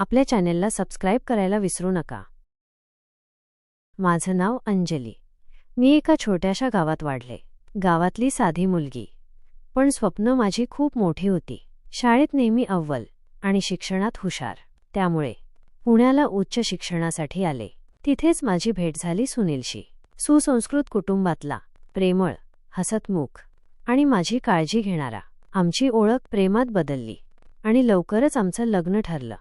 आपल्या चॅनेलला सबस्क्राईब करायला विसरू नका. माझं नाव अंजली. मी एका छोट्याशा गावात वाढले. गावातली साधी मुलगी. पण स्वप्न माझी खूप मोठी होती. शाळेत नेहमी अव्वल आणि शिक्षणात हुशार. त्यामुळे पुण्याला उच्च शिक्षणासाठी आले. तिथेच माझी भेट झाली सुनीलशी. सुसंस्कृत कुटुंबातला प्रेमळ हसतमुख आणि माझी काळजी घेणारा. आमची ओळख प्रेमात बदलली आणि लवकरच आमचं लग्न ठरलं.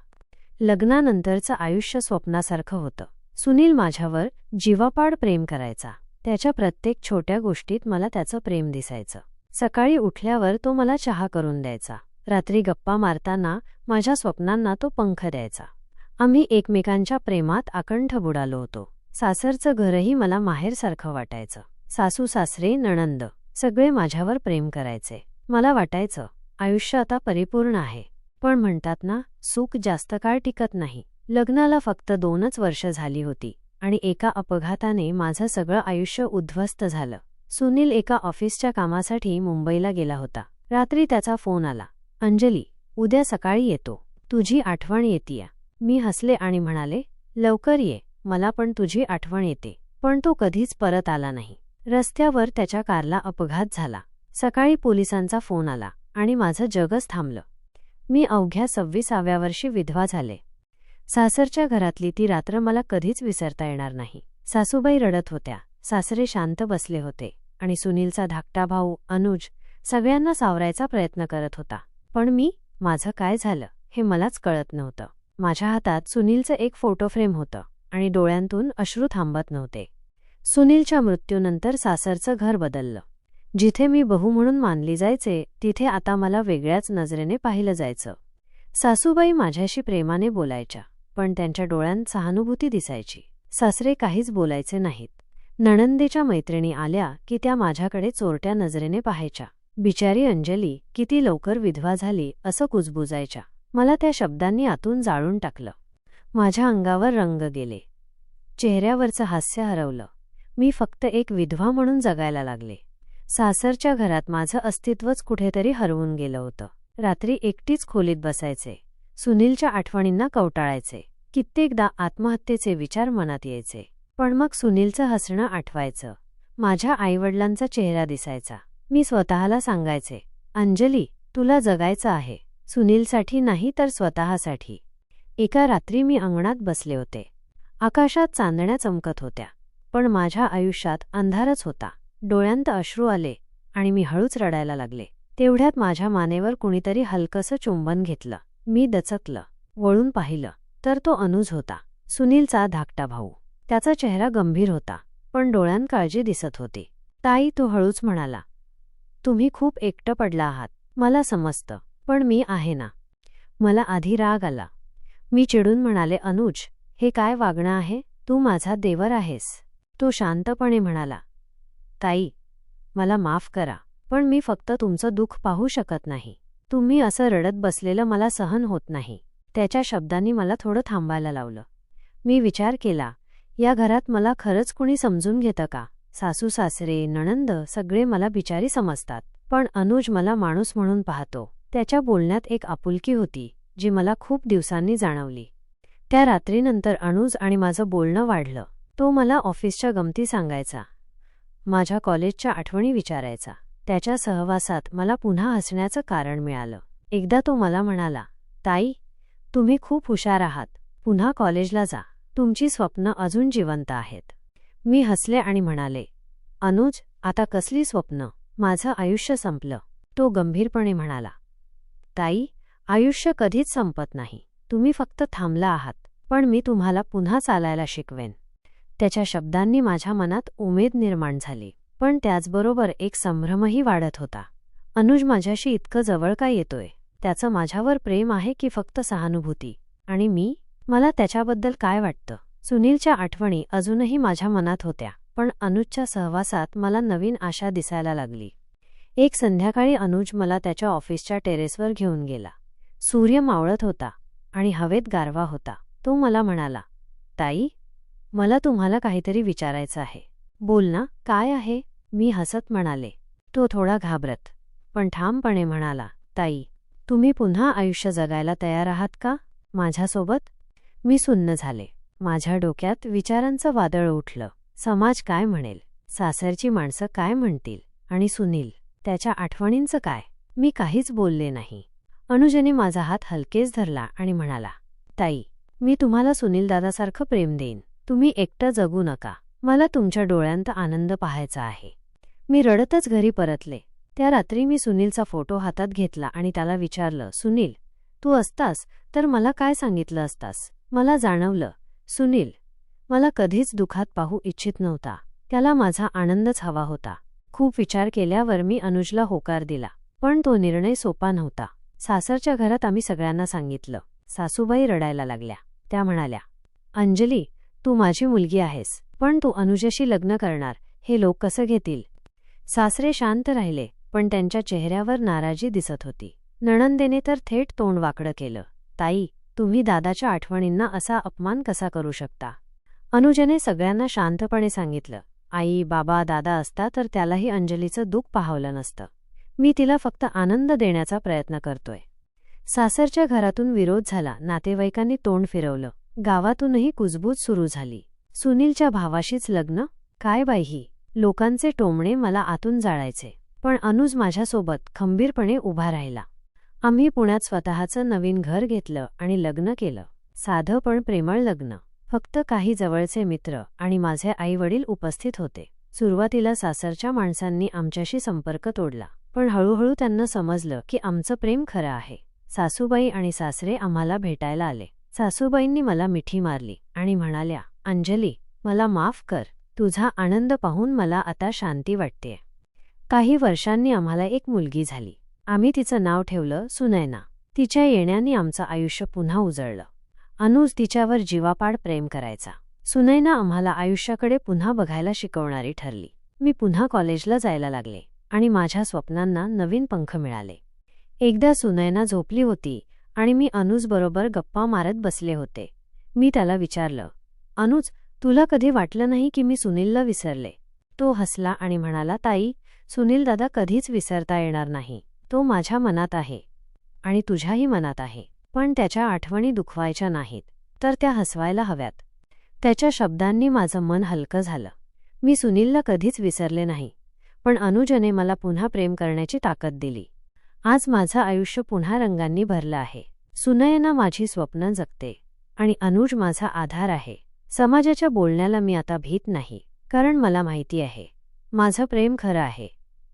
लग्नानंतरचं आयुष्य स्वप्नासारखं होतं. सुनील माझ्यावर जीवापाड प्रेम करायचा. त्याच्या प्रत्येक छोट्या गोष्टीत मला त्याचं प्रेम दिसायचं. सकाळी उठल्यावर तो मला चहा करून द्यायचा. रात्री गप्पा मारताना माझ्या स्वप्नांना तो पंख द्यायचा. आम्ही एकमेकांच्या प्रेमात आकंठ बुडालो होतो. सासरचं घरही मला माहेरसारखं वाटायचं. सासू सासरे नणंद सगळे माझ्यावर प्रेम करायचे. मला वाटायचं आयुष्य आता परिपूर्ण आहे. पण म्हणतात ना सुख जास्त काळ टिकत नाही. लग्नाला फक्त दोनच वर्ष झाली होती आणि एका अपघाताने माझं सगळं आयुष्य उद्ध्वस्त झालं. सुनील एका ऑफिसच्या कामासाठी मुंबईला गेला होता. रात्री त्याचा फोन आला. अंजली उद्या सकाळी येतो. तुझी आठवण येतीया. मी हसले आणि म्हणाले लवकर ये. मला पण तुझी आठवण येते. पण तो कधीच परत आला नाही. रस्त्यावर त्याच्या कारला अपघात झाला. सकाळी पोलिसांचा फोन आला आणि माझं जगच थांबलं. मी अवघ्या सव्वीसाव्या वर्षी विधवा झाले. सासरच्या घरातली ती रात्र मला कधीच विसरता येणार नाही. सासूबाई रडत होत्या. सासरे शांत बसले होते आणि सुनीलचा धाकटा भाऊ अनुज सगळ्यांना सावरायचा प्रयत्न करत होता. पण मी माझं काय झालं हे मलाच कळत नव्हतं. माझ्या हातात सुनीलचं एक फोटो फ्रेम होतं आणि डोळ्यांतून अश्रू थांबत नव्हते. सुनीलच्या मृत्यूनंतर सासरचं घर बदललं. जिथे मी बहू म्हणून मानली जायचे तिथे आता मला वेगळ्याच नजरेने पाहिलं जायचं. सासूबाई माझ्याशी प्रेमाने बोलायच्या पण त्यांच्या डोळ्यांत सहानुभूती दिसायची. सासरे काहीच बोलायचे नाहीत. नणंदेच्या मैत्रिणी आल्या की त्या माझ्याकडे चोरट्या नजरेने पाहायच्या. बिचारी अंजली किती लवकर विधवा झाली असं कुजबुजायच्या. मला त्या शब्दांनी आतून जाळून टाकलं. माझ्या अंगावर रंग गेले. चेहऱ्यावरचं हास्य हरवलं. मी फक्त एक विधवा म्हणून जगायला लागले. सासरच्या घरात माझं अस्तित्वच कुठेतरी हरवून गेलं होतं. रात्री एकटीच खोलीत बसायचे. सुनीलच्या आठवणींना कवटाळायचे. कित्येकदा आत्महत्येचे विचार मनात यायचे. पण मग सुनीलचं हसणं आठवायचं. माझ्या आईवडिलांचा चेहरा दिसायचा. मी स्वतःला सांगायचे अंजली तुला जगायचं आहे. सुनीलसाठी नाही तर स्वतःसाठी. एका रात्री मी अंगणात बसले होते. आकाशात चांदण्या चमकत होत्या. पण माझ्या आयुष्यात अंधारच होता. डोळ्यांत अश्रू आले आणि मी हळूच रडायला लागले. तेवढ्यात माझ्या मानेवर कुणीतरी हलकसं चुंबन घेतलं. मी दचकलं वळून पाहिलं तर तो अनुज होता सुनीलचा धाकटा भाऊ. त्याचा चेहरा गंभीर होता पण डोळ्यांत काळजी दिसत होती. ताई तो हळूच म्हणाला तुम्ही खूप एकटं पडला आहात. मला समजतं पण मी आहे ना. मला आधी राग आला. मी चिडून म्हणाले अनुज हे काय वागणं आहे? तू माझा देवर आहेस. तो शांतपणे म्हणाला ताई मला माफ करा पण मी फक्त तुमचं दुःख पाहू शकत नाही. तुम्ही असं रडत बसलेलं मला सहन होत नाही. त्याच्या शब्दांनी मला थोडं थांबायला लावलं. मी विचार केला या घरात मला खरंच कुणी समजून घेतं का? सासू सासरे नणंद सगळे मला बिचारी समजतात पण अनुज मला माणूस म्हणून पाहतो. त्याच्या बोलण्यात एक आपुलकी होती जी मला खूप दिवसांनी जाणवली. त्या रात्रीनंतर अनुज आणि माझं बोलणं वाढलं. तो मला ऑफिसच्या गमती सांगायचा. माझ्या कॉलेजच्या आठवणी विचारायचा. त्याच्या सहवासात मला पुन्हा हसण्याचं कारण मिळालं. एकदा तो मला म्हणाला ताई तुम्ही खूप हुशार आहात. पुन्हा कॉलेजला जा. तुमची स्वप्न अजून जिवंत आहेत. मी हसले आणि म्हणाले अनुज आता कसली स्वप्न? माझं आयुष्य संपलं. तो गंभीरपणे म्हणाला ताई आयुष्य कधीच संपत नाही. तुम्ही फक्त थांबला आहात. पण मी तुम्हाला पुन्हा चालायला शिकवेन. त्याच्या शब्दांनी माझ्या मनात उमेद निर्माण झाली. पण त्याचबरोबर एक संभ्रमही वाढत होता. अनुज माझ्याशी इतकं जवळ का येतोय? त्याचं माझ्यावर प्रेम आहे की फक्त सहानुभूती? आणि मी? मला त्याच्याबद्दल काय वाटतं? सुनीलच्या आठवणी अजूनही माझ्या मनात होत्या पण अनुजच्या सहवासात मला नवीन आशा दिसायला लागली. एक संध्याकाळी अनुज मला त्याच्या ऑफिसच्या टेरेसवर घेऊन गेला. सूर्य मावळत होता आणि हवेत गारवा होता. तो मला म्हणाला ताई मला तुम्हाला काहीतरी विचारायचं आहे. बोल ना काय आहे? मी हसत म्हणाले. तो थोडा घाबरत. पण ठामपणे म्हणाला ताई तुम्ही पुन्हा आयुष्य जगायला तयार आहात का? माझ्यासोबत? मी सुन्न झाले. माझ्या डोक्यात विचारांचं वादळ उठलं. समाज काय म्हणेल? सासरची माणसं काय म्हणतील? आणि सुनील त्याच्या आठवणींचं काय? मी काहीच बोलले नाही. अनुजने माझा हात हलकेच धरला आणि म्हणाला ताई मी तुम्हाला सुनील दादासारखं प्रेम देईन. तुम्ही एकटं जगू नका. मला तुमच्या डोळ्यांत आनंद पाहायचा आहे. मी रडतच घरी परतले. त्या रात्री मी सुनीलचा फोटो हातात घेतला आणि त्याला विचारलं सुनील तू असतास तर मला काय सांगितलं असतास? मला जाणवलं सुनील मला कधीच दुखात पाहू इच्छित नव्हता. त्याला माझा आनंदच हवा होता. खूप विचार केल्यावर मी अनुजला होकार दिला. पण तो निर्णय सोपा नव्हता. सासरच्या घरात आम्ही सगळ्यांना सांगितलं. सासूबाई रडायला लागल्या. त्या म्हणाल्या अंजली तू माझी मुलगी आहेस पण तू अनुजाशी लग्न करणार हे लोक कसं घेतील? सासरे शांत राहिले पण त्यांच्या चेहऱ्यावर नाराजी दिसत होती. नणंदेने तर थेट तोंड वाकडं केलं. ताई तुम्ही दादाच्या आठवणींना असा अपमान कसा करू शकता? अनुजने सगळ्यांना शांतपणे सांगितलं. आई बाबा दादा असता तर त्यालाही अंजलीचं दुःख पाहावलं नसतं. मी तिला फक्त आनंद देण्याचा प्रयत्न करतोय. सासरच्या घरातून विरोध झाला. नातेवाईकांनी तोंड फिरवलं. गावातूनही कुजबूज सुरू झाली. सुनीलच्या भावाशीच लग्न? काय बाई लोकांचे टोमणे मला आतून जाळायचे. पण अनुज माझ्यासोबत खंबीरपणे उभा राहिला. आम्ही पुण्यात स्वतःचं नवीन घर घेतलं आणि लग्न केलं. साधं पण प्रेमळ लग्न. फक्त काही जवळचे मित्र आणि माझे आईवडील उपस्थित होते. सुरुवातीला सासरच्या माणसांनी आमच्याशी संपर्क तोडला. पण हळूहळू त्यांना समजलं की आमचं प्रेम खरं आहे. सासूबाई आणि सासरे आम्हाला भेटायला आले. सासूबाईंनी मला मिठी मारली आणि म्हणाल्या अंजली मला माफ कर. तुझा आनंद पाहून मला आता शांती वाटतेय. काही वर्षांनी आम्हाला एक मुलगी झाली. आम्ही तिचं नाव ठेवलं सुनैना. तिच्या येण्याने आमचं आयुष्य पुन्हा उजळलं. अनुज तिच्यावर जीवापाड प्रेम करायचा. सुनैना आम्हाला आयुष्याकडे पुन्हा बघायला शिकवणारी ठरली. मी पुन्हा कॉलेजला जायला लागले आणि माझ्या स्वप्नांना नवीन पंख मिळाले. एकदा सुनैना झोपली होती आणि मी अनुजबरोबर गप्पा मारत बसले होते. मी त्याला विचारलं अनुज तुला कधी वाटलं नाही की मी सुनीलला विसरले? तो हसला आणि म्हणाला ताई सुनील दादा कधीच विसरता येणार नाही. तो माझ्या मनात आहे आणि तुझ्याही मनात आहे. पण त्याच्या आठवणी दुखवायच्या नाहीत तर त्या हसवायला हव्यात. त्याच्या शब्दांनी माझं मन हलकं झालं. मी सुनीलला कधीच विसरले नाही पण अनुजने मला पुन्हा प्रेम करण्याची ताकद दिली. आज माझं आयुष्य पुन्हा रंगांनी भरलं आहे. सुनयना माझी स्वप्न जगते. आणि अनुज माझा आधार आहे. समाजाच्या बोलण्याला मी आता भीत नाही कारण मला माहिती आहे. माझं प्रेम खरं आहे.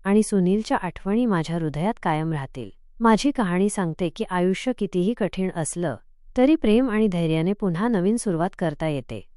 आणि सुनीलच्या आठवणी माझ्या हृदयात कायम राहतील. माझी कहाणी सांगते की आयुष्य कितीही कठीण असलं तरी प्रेम आणि धैर्याने पुन्हा नवीन सुरुवात करता येते.